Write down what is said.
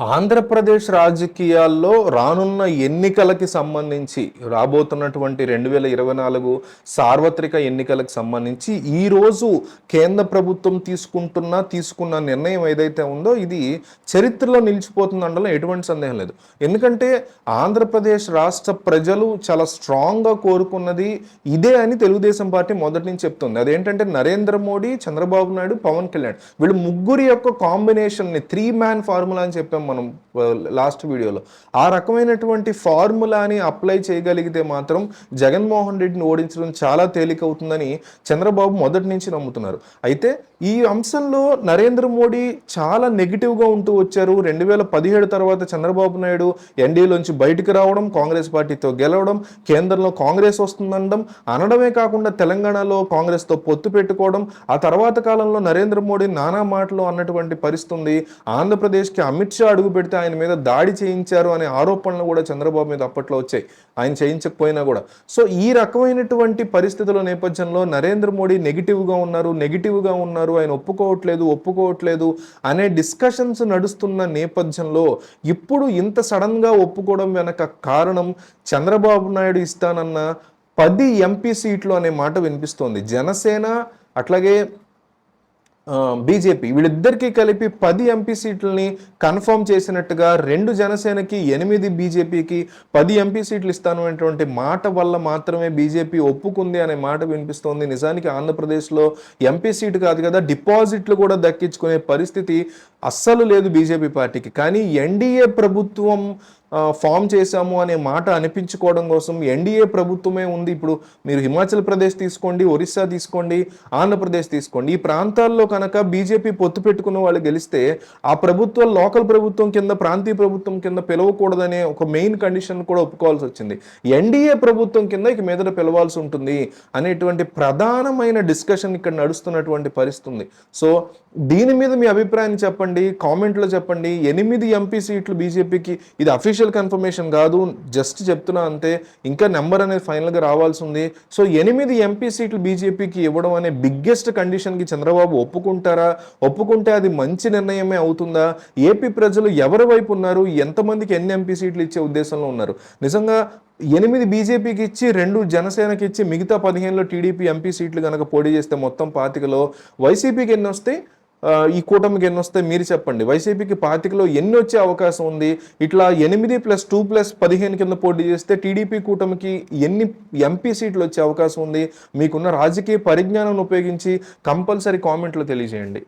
ఆంధ్రప్రదేశ్ రాజకీయాల్లో రానున్న ఎన్నికలకి సంబంధించి రాబోతున్నటువంటి రెండు వేల ఇరవై నాలుగు సార్వత్రిక ఎన్నికలకు సంబంధించి ఈరోజు కేంద్ర ప్రభుత్వం తీసుకుంటున్న తీసుకున్న నిర్ణయం ఏదైతే ఉందో ఇది చరిత్రలో నిలిచిపోతుంది అనడంలో ఎటువంటి సందేహం లేదు. ఎందుకంటే ఆంధ్రప్రదేశ్ రాష్ట్ర ప్రజలు చాలా స్ట్రాంగ్గా కోరుకున్నది ఇదే అని తెలుగుదేశం పార్టీ మొదటి నుంచి చెప్తుంది. అదేంటంటే నరేంద్ర మోడీ చంద్రబాబు నాయుడు పవన్ కళ్యాణ్ వీళ్ళు ముగ్గురి యొక్క కాంబినేషన్ని త్రీ మ్యాన్ ఫార్ములా అని చెప్పాం మనం లాస్ట్ వీడియోలో ఆ రకమైనటువంటి ఫార్ములాని అప్లై చేయగలిగితే మాత్రం జగన్మోహన్ రెడ్డిని ఓడించడం చాలా తేలిక అవుతుందని చంద్రబాబు మొదటి నుంచి నమ్ముతున్నారు. అయితే ఈ అంశంలో నరేంద్ర మోడీ చాలా నెగిటివ్గా ఉంటూ వచ్చారు. రెండు వేల పదిహేడు తర్వాత చంద్రబాబు నాయుడు ఎన్డీఏలోంచి బయటికి రావడం కాంగ్రెస్ పార్టీతో గెలవడం కేంద్రంలో కాంగ్రెస్ వస్తుందనడం అనడమే కాకుండా తెలంగాణలో కాంగ్రెస్తో పొత్తు పెట్టుకోవడం ఆ తర్వాత కాలంలో నరేంద్ర మోడీ నానా మాటలు అన్నటువంటి పరిస్థితి ఉంది. ఆంధ్రప్రదేశ్కి అమిత్ షా అడుగు పెడితే ఆయన మీద దాడి చేయించారు అనే ఆరోపణలు కూడా చంద్రబాబు మీద అప్పట్లో వచ్చాయి. ఆయన చేయించకపోయినా కూడా. సో ఈ రకమైనటువంటి పరిస్థితుల నేపథ్యంలో నరేంద్ర మోడీ నెగిటివ్గా ఉన్నారు నెగిటివ్గా ఉన్నారు ఆయన ఒప్పుకోవట్లేదు ఒప్పుకోవట్లేదు అనే డిస్కషన్స్ నడుస్తున్న నేపథ్యంలో ఇప్పుడు ఇంత సడన్గా ఒప్పుకోవడం వెనక కారణం చంద్రబాబు నాయుడు ఇస్తానన్న పది ఎంపీ సీట్లు అనే మాట వినిపిస్తోంది. జనసేన అట్లాగే బీజేపీ వీళ్ళిద్దరికీ కలిపి పది ఎంపీ సీట్లని కన్ఫర్మ్ చేసినట్టుగా రెండు జనసేనకి ఎనిమిది బీజేపీకి పది ఎంపీ సీట్లు ఇస్తాను అనేటువంటి మాట వల్ల మాత్రమే బీజేపీ ఒప్పుకుంది అనే మాట వినిపిస్తోంది. నిజానికి ఆంధ్రప్రదేశ్లో ఎంపీ సీటు కాదు కదా డిపాజిట్లు కూడా దక్కించుకునే పరిస్థితి అస్సలు లేదు బీజేపీ పార్టీకి. కానీ ఎన్డీఏ ప్రభుత్వం ఫామ్ చేశాము అనే మాట అనిపించుకోవడం కోసం ఎన్డీఏ ప్రభుత్వమే ఉంది. ఇప్పుడు మీరు హిమాచల్ ప్రదేశ్ తీసుకోండి ఒరిస్సా తీసుకోండి ఆంధ్రప్రదేశ్ తీసుకోండి. ఈ ప్రాంతాల్లో కనుక బీజేపీ పొత్తు పెట్టుకున్న వాళ్ళు గెలిస్తే ఆ ప్రభుత్వం లోకల్ ప్రభుత్వం కింద ప్రాంతీయ ప్రభుత్వం కింద పిలవకూడదనే ఒక మెయిన్ కండిషన్ కూడా ఒప్పుకోవాల్సి వచ్చింది. ఎన్డీఏ ప్రభుత్వం కింద ఇక మీదట పిలవాల్సి ఉంటుంది అనేటువంటి ప్రధానమైన డిస్కషన్ ఇక్కడ నడుస్తున్నటువంటి పరిస్థితి ఉంది. సో దీని మీద మీ అభిప్రాయాన్ని చెప్పండి కామెంట్లో చెప్పండి. ఎనిమిది ఎంపీ సీట్లు బీజేపీకి ఇది అఫీషియల్ కన్ఫర్మేషన్ కాదు. జస్ట్ చెప్తున్నా అంతే. ఇంకా నెంబర్ అనేది ఫైనల్గా రావాల్సి ఉంది సో ఎనిమిది ఎంపీ సీట్లు బీజేపీకి ఇవ్వడం అనే బిగ్గెస్ట్ కండిషన్కి చంద్రబాబు ఒప్పుకుంటారా? ఒప్పుకుంటే అది మంచి నిర్ణయమే అవుతుందా? ఏపీ ప్రజలు ఎవరి వైపు ఉన్నారు? ఎంతమందికి ఎన్ని ఎంపీ సీట్లు ఇచ్చే ఉద్దేశంలో ఉన్నారు? నిజంగా ఎనిమిది బీజేపీకి ఇచ్చి రెండు జనసేనకి ఇచ్చి మిగతా పదిహేనులో టీడీపీ ఎంపీ సీట్లు కనుక పోటీ చేస్తే మొత్తం పాతికలో వైసీపీకి ఎన్ని వస్తాయి ఈ కూటమికి ఎన్ని వస్తాయి మీరు చెప్పండి. వైసీపీకి పాతికలో ఎన్ని వచ్చే అవకాశం ఉంది? ఇట్లా ఎనిమిది ప్లస్ టూ ప్లస్ పదిహేను కింద పోటీ చేస్తే టీడీపీ కూటమికి ఎన్ని ఎంపీ సీట్లు వచ్చే అవకాశం ఉంది? మీకున్న రాజకీయ పరిజ్ఞానం ఉపయోగించి కంపల్సరీ కామెంట్లో తెలియజేయండి.